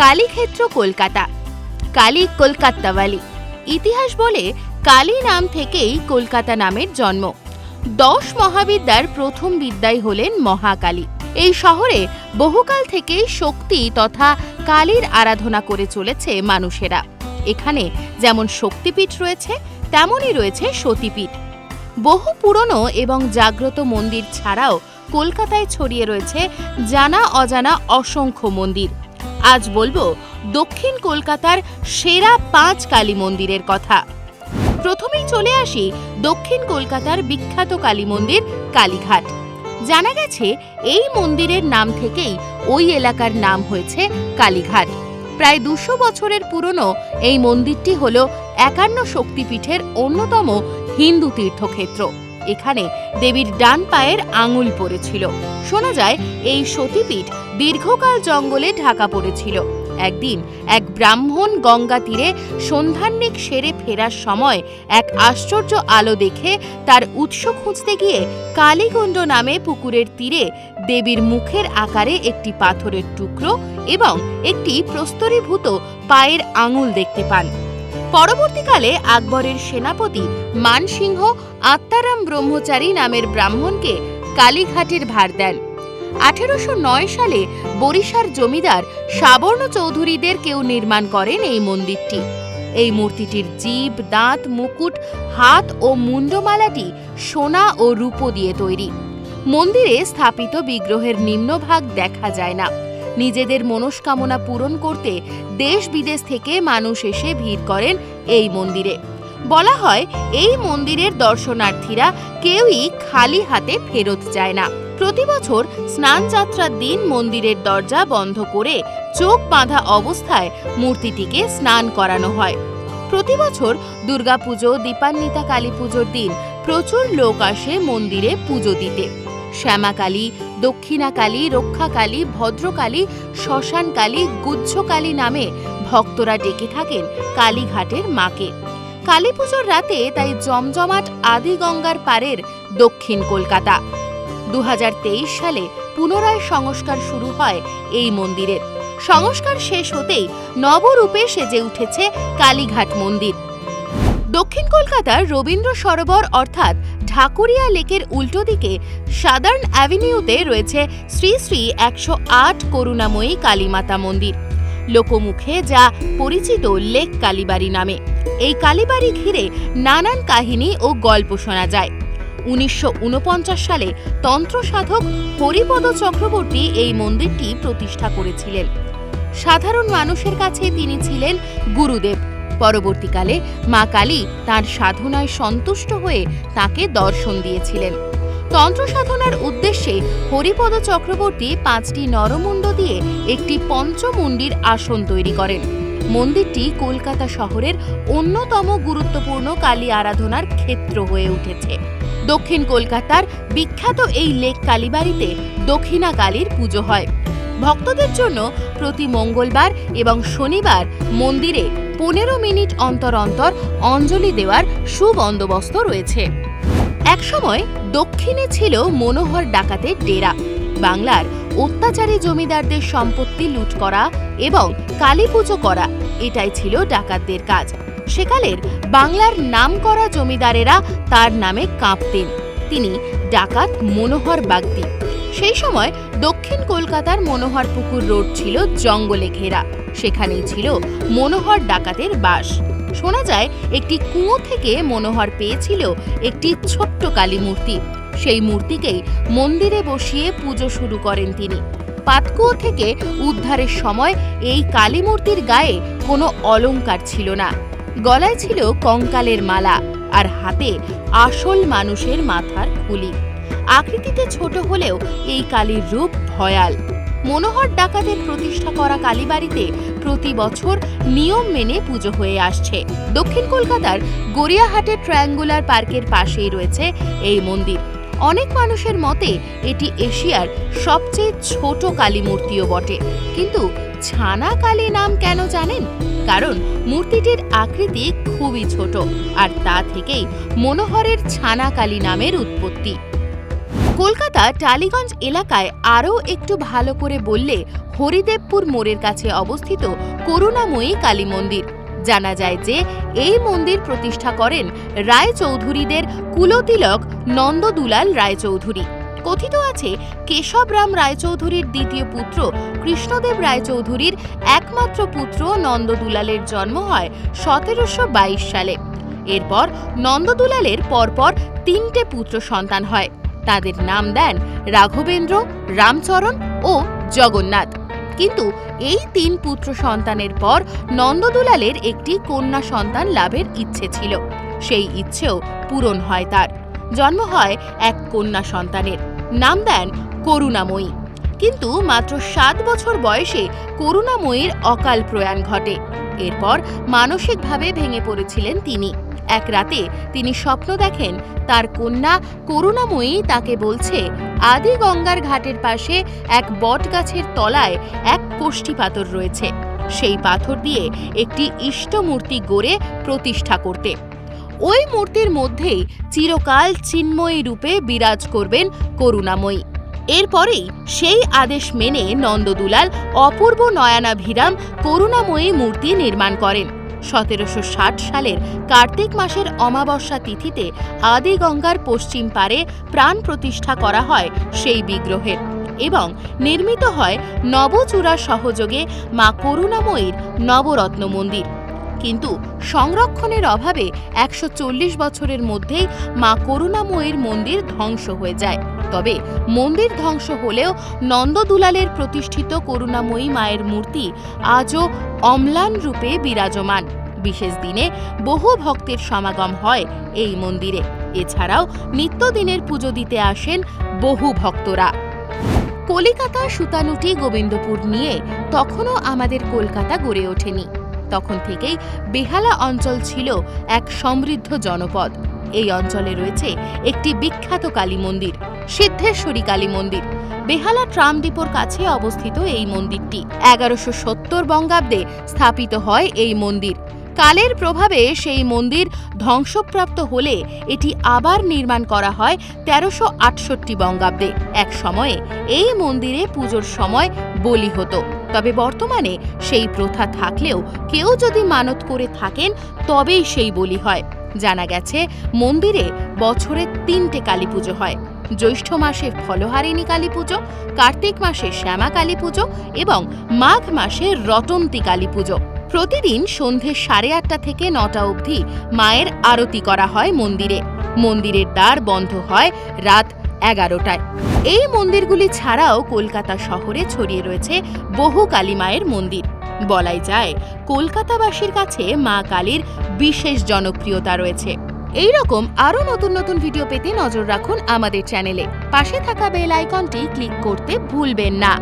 কালীক্ষেত্র কলকাতা। কালী কলকাত্তাওয়ালি। ইতিহাস বলে কালী নাম থেকেই কলকাতা নামের জন্ম। দশ মহাবিদ্যার প্রথম বিদ্যাই হলেন মহাকালী। এই শহরে বহুকাল থেকেই শক্তি তথা কালীর আরাধনা করে চলেছে মানুষেরা। এখানে যেমন শক্তিপীঠ রয়েছে, তেমনই রয়েছে সতীপীঠ। বহু পুরনো এবং জাগ্রত মন্দির ছাড়াও কলকাতায় ছড়িয়ে রয়েছে জানা অজানা অসংখ্য মন্দির। আজ বলব দক্ষিণ কলকাতার সেরা পাঁচ কালী মন্দিরের কথা। প্রথমেই চলে আসি দক্ষিণ কলকাতার বিখ্যাত কালী মন্দির কালীঘাট। জানা গেছে এই মন্দিরের নাম থেকেই ওই এলাকার নাম হয়েছে কালীঘাট। প্রায় দুশো বছরের পুরনো এই মন্দিরটি হল একান্ন শক্তিপীঠের অন্যতম হিন্দু তীর্থক্ষেত্র। এখানে দেবীর ডান পায়ের আঙুল পড়েছিল। শোনা যায় এই সতীপীঠ দীর্ঘকাল জঙ্গলে ঢাকা পড়েছিল। একদিন এক ব্রাহ্মণ গঙ্গা তীরে সন্ধ্যান্নিক সেরে ফেরার সময় এক আশ্চর্য আলো দেখে তার উৎস খুঁজতে গিয়ে কালীগণ্ড নামে পুকুরের তীরে দেবীর মুখের আকারে একটি পাথরের টুকরো এবং একটি প্রস্তরীভূত পায়ের আঙুল দেখতে পান। পরবর্তীকালে আকবরের সেনাপতি মানসিংহ আত্মারাম ব্রহ্মচারী নামের ব্রাহ্মণকে কালীঘাটের ভার দেন। আঠেরোশো নয় সালে বরিশার জমিদার সাবর্ণ চৌধুরীদের কেউ নির্মাণ করেন এই মন্দিরটি। এই মূর্তিটির জীব, দাঁত, মুকুট, হাত ও মুন্ডমালাটি সোনা ও রূপো দিয়ে তৈরি। মন্দিরে স্থাপিত বিগ্রহের নিম্নভাগ দেখা যায় না। নিজেদের মনস্কামনা পূরণ করতে দেশ বিদেশ থেকে মানুষ এসে ভিড় করেন এই মন্দিরে। বলা হয়, এই মন্দিরের দর্শনার্থীরা কেউই খালি হাতে ফেরত যায় না। প্রতি বছর স্নান যাত্রার দিন মন্দিরের দরজা বন্ধ করে চোখ বাঁধা অবস্থায় মূর্তিটিকে স্নান করানো হয়। প্রতি বছর দুর্গাপুজো, দীপান্বিতা কালী পুজোর দিন প্রচুর লোক আসে মন্দিরে পুজো দিতে। শ্যামাকালী, দক্ষিণাকালী, রক্ষাকালী, ভদ্রকালী, শ্মশানকালী গুজ্জকালী নামে ভক্তরা ডেকে থাকেন কালীঘাটের মাকে। কালী পুজোর রাতে তাই জমজমাট আদি গঙ্গার পারের দক্ষিণ কলকাতা। দু হাজার তেইশ সালে পুনরায় সংস্কার শুরু হয় এই মন্দিরের সংস্কার শেষ হতেই নবরূপে সেজে উঠেছে কালীঘাট মন্দির। দক্ষিণ কলকাতার রবীন্দ্র সরোবর অর্থাৎ ঢাকুরিয়া লেকের উল্টো দিকে সাদার্ন অ্যাভিনিউতে রয়েছে শ্রী শ্রী একশো আট করুণাময়ী কালীমাতা মন্দির। লোকমুখে যা পরিচিত লেক কালীবাড়ি নামে। এই কালীবাড়ি ঘিরে নানান কাহিনী ও গল্প শোনা যায়। উনিশশো উনপঞ্চাশ সালে তন্ত্র সাধক হরিপদ চক্রবর্তী এই মন্দিরটি প্রতিষ্ঠা করেছিলেন। সাধারণ মানুষের কাছে তিনি ছিলেন গুরুদেব। পরবর্তীকালে মা কালী তাঁর সাধনায় সন্তুষ্ট হয়ে তাকে দর্শন দিয়েছিলেন। তন্ত্র সাধনার উদ্দেশ্যে হরিপদ চক্রবর্তী পাঁচটি নরমুণ্ড দিয়ে একটি পঞ্চমুণ্ডির আসন তৈরি করেন। মন্দিরটি কলকাতা শহরের অন্যতম গুরুত্বপূর্ণ কালী আরাধনার ক্ষেত্র হয়ে উঠেছে। দক্ষিণ কলকাতার বিখ্যাত এই লেক কালীবাড়িতে দক্ষিণা কালীর পুজো হয়। ভক্তদের জন্য প্রতি মঙ্গলবার এবং শনিবার মন্দিরে পনেরো মিনিট অন্তর অন্তর অঞ্জলি দেওয়ার সুবন্দোবস্ত রয়েছে। একসময় দক্ষিণে ছিল মনোহর ডাকাতের ডেরা। বাংলার অত্যাচারী জমিদারদের সম্পত্তি লুট করা এবং কালী পুজো করা, এটাই ছিল ডাকাতদের কাজ। সেকালের বাংলার নামকরা জমিদারেরা তার নামে কাঁপতেন। তিনি ডাকাত মনোহর বাগদি। সেই সময় দক্ষিণ কলকাতার মনোহর পুকুর রোড ছিল জঙ্গলে ঘেরা। সেখানেই ছিল মনোহর ডাকাতের বাস। শোনা যায়, একটি কুঁয়ো থেকে মনোহর পেয়েছিল একটি ছোট্ট কালী মূর্তি। সেই মূর্তিকেই মন্দিরে বসিয়ে পুজো শুরু করেন তিনি। পাতকুয়ো থেকে উদ্ধারের সময় এই কালী মূর্তির গায়ে কোনো অলংকার ছিল না। গলায় ছিল কঙ্কালের মালা আর হাতে আসল মানুষের মাথার খুলি। আকৃতিতে ছোট হলেও এই কালীর রূপ ভয়াল। মনোহর ডাকাতের প্রতিষ্ঠা করা কালীবাড়িতে প্রতি বছর নিয়ম মেনে পুজো হয়ে আসছে। দক্ষিণ কলকাতার গড়িয়াহাটের ট্রায়াঙ্গুলার পার্কের পাশেই রয়েছে এই মন্দির। অনেক মানুষের মতে এটি এশিয়ার সবচেয়ে ছোট কালী মূর্তিও বটে। কিন্তু ছানা কালী নাম কেন জানেন? কারণ মূর্তিটির আকৃতি খুবই ছোট আর তা থেকেই মনোহরের ছানা কালী নামের উৎপত্তি। কলকাতা টালিগঞ্জ এলাকায় আরও একটু ভালো করে বললে হরিদেবপুর মোড়ের কাছে অবস্থিত করুণাময়ী কালী মন্দির। জানা যায় যে এই মন্দির প্রতিষ্ঠা করেন রায়চৌধুরীদের কুলতিলক নন্দদুলাল রায়চৌধুরী। কথিত আছে কেশবরাম রায়চৌধুরীর দ্বিতীয় পুত্র কৃষ্ণদেব রায়চৌধুরীর একমাত্র পুত্র নন্দদুলালের জন্ম হয় সতেরোশো বাইশ সালে। এরপর নন্দদুলালের পরপর তিনটে পুত্র সন্তান হয়। তাদের নাম দেন রাঘবেন্দ্র, রামচরণ ও জগন্নাথ। কিন্তু এই তিন পুত্র সন্তানের পর নন্দদুলালের একটি কন্যা সন্তান লাভের ইচ্ছে ছিল। সেই ইচ্ছেও পূরণ হয় তার। জন্ম হয় এক কন্যা সন্তানের। নাম দেন করুণাময়ী। কিন্তু মাত্র সাত বছর বয়সে করুণাময়ীর অকাল প্রয়াণ ঘটে। এরপর মানসিকভাবে ভেঙে পড়েছিলেন তিনি। এক রাতে তিনি স্বপ্ন দেখেন, তার কন্যা করুণাময়ী তাকে বলছে, আদি গঙ্গার ঘাটের পাশে এক বট গাছের তলায় এক কোষ্ঠী পাথর রয়েছে। সেই পাথর দিয়ে একটি ইষ্টমূর্তি গড়ে প্রতিষ্ঠা করতে। ওই মূর্তির মধ্যেই চিরকাল চিন্ময়ী রূপে বিরাজ করবেন করুণাময়ী। এরপরেই সেই আদেশ মেনে নন্দদুলাল অপূর্ব নয়নাভিরাম করুণাময়ী মূর্তি নির্মাণ করেন। সতেরোশো ষাট সালের কার্তিক মাসের অমাবস্যা তিথিতে আদি গঙ্গার পশ্চিম পারে প্রাণ প্রতিষ্ঠা করা হয় সেই বিগ্রহের এবং নির্মিত হয় নবচূড়ার সহযোগে মা করুণাময়ীর নবরত্ন মন্দির। কিন্তু সংরক্ষণের অভাবে একশো চল্লিশ বছরের মধ্যেই মা করুণাময়ীর মন্দির ধ্বংস হয়ে যায়। তবে মন্দির ধ্বংস হলেও নন্দদুলালের প্রতিষ্ঠিত করুণাময়ী মায়ের মূর্তি আজও অম্লান রূপে বিরাজমান। বিশেষ দিনে বহু ভক্তের সমাগম হয় এই মন্দিরে। এছাড়াও নিত্যদিনের পুজো দিতে আসেন বহু ভক্তরা। কলিকাতা সুতানুটি গোবিন্দপুর নিয়ে তখনও আমাদের কলকাতা গড়ে ওঠেনি। তখন থেকেই বেহালা অঞ্চল ছিল এক সমৃদ্ধ জনপদ। এই অঞ্চলে রয়েছে একটি বিখ্যাত কালী মন্দির, সিদ্ধেশ্বরী কালী মন্দির। বেহালা ট্রাম ডিপোর কাছে অবস্থিত এই মন্দিরটি এগারোশো সত্তর বঙ্গাব্দে স্থাপিত হয় এই মন্দির। কালের প্রভাবে সেই মন্দির ধ্বংসপ্রাপ্ত হলে এটি আবার নির্মাণ করা হয় তেরোশো আটষট্টি বঙ্গাব্দে। এক সময়ে এই মন্দিরে পুজোর সময় বলি হতো। তবে বর্তমানে সেই প্রথা থাকলেও কেউ যদি মানত করে থাকেন, তবেই সেই বলি হয়। জানা গেছে, মন্দিরে বছরে তিনটে কালী পুজো হয়। জ্যৈষ্ঠ মাসে ফলহারিণী কালী পুজো, কার্তিক মাসে শ্যামা কালী পুজো এবং মাঘ মাসে রটন্তি কালী পুজো। প্রতিদিন সন্ধে সাড়ে আটটা থেকে নটা অবধি মায়ের আরতি করা হয় মন্দিরে। মন্দিরের দ্বার বন্ধ হয় রাত এগারোটায়। এই মন্দিরগুলি ছাড়াও কলকাতা শহরে ছড়িয়ে রয়েছে বহু কালী মায়ের মন্দির। বলাই যায়, কলকাতাবাসীর কাছে মা কালীর বিশেষ জনপ্রিয়তা রয়েছে। এই রকম আরও নতুন নতুন ভিডিও পেতে নজর রাখুন আমাদের চ্যানেলে। পাশে থাকা বেল আইকনটি ক্লিক করতে ভুলবেন না।